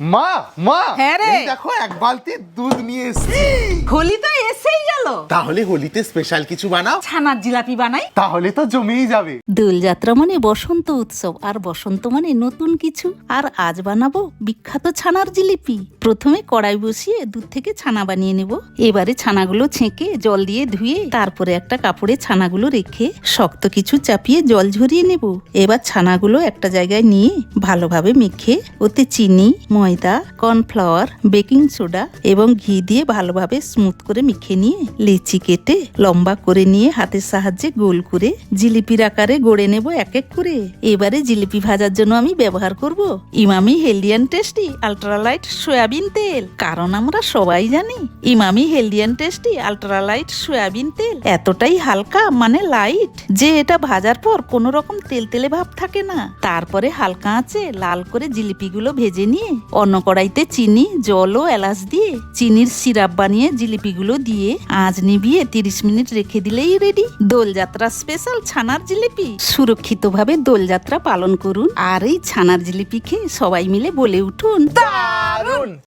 মা মা। হ্যাঁ রে। এই দেখো এক বালতি দুধ নিয়ে এসেছি। হোলি তো এসেই গেল। তাহলে হোলিতে স্পেশাল কিছু বানাও। ছানার জিলাপি বানাই। তাহলে তো জমেই যাবে। দোলযাত্রা মানে বসন্ত উৎসব আর বসন্ত মানে নতুন কিছু। আর আজ বানাবো বিখ্যাত ছানার জিলিপি। প্রথমে কড়াই বসিয়ে দুধ থেকে ছানা বানিয়ে নেব। এবারে ছানাগুলো ছেঁকে জল দিয়ে ধুয়ে তারপরে একটা কাপড়ে ছানাগুলো রেখে শক্ত কিছু চাপিয়ে জল ঝরিয়ে নেব। এবার ছানাগুলো একটা জায়গায় নিয়ে ভালোভাবে মেখে ওতে চিনি ময়দা কর্নফ্লাওয়ার বেকিং সোডা এবং ঘি দিয়ে ভালোভাবে স্মুথ করে মেখে নিয়ে লেচি কেটে লম্বা করে নিয়ে হাতের সাহায্যে গোল করে জিলিপির আকারে গড়ে নেব এক এক করে। এবারে জিলিপি ভাজার জন্য আমি ব্যবহার করব Emami healthy and tasty ultralight soybean তেল। কারণ আমরা সবাই জানি Emami healthy and tasty ultralight soybean তেল এতটাই হালকা মানে লাইট, যে এটা ভাজার পর কোনো রকম তেল তেলে ভাব থাকে না। তারপরে হালকা আঁচে লাল করে জিলিপিগুলো ভেজে নিয়ে অন্য কড়াইতে চিনি, জল ও এলাচ দিয়ে চিনির সিরাপ বানিয়ে জিলিপিগুলো দিয়ে আঁচ নিভিয়ে তিরিশ মিনিট রেখে দিলেই রেডি দোলযাত্রা স্পেশাল ছানার জিলিপি। সুরক্ষিতভাবে দোলযাত্রা পালন করুন। আর এই ছানার জিলিপি খেয়ে সবাই মিলে বলে উঠুন, দারুণ!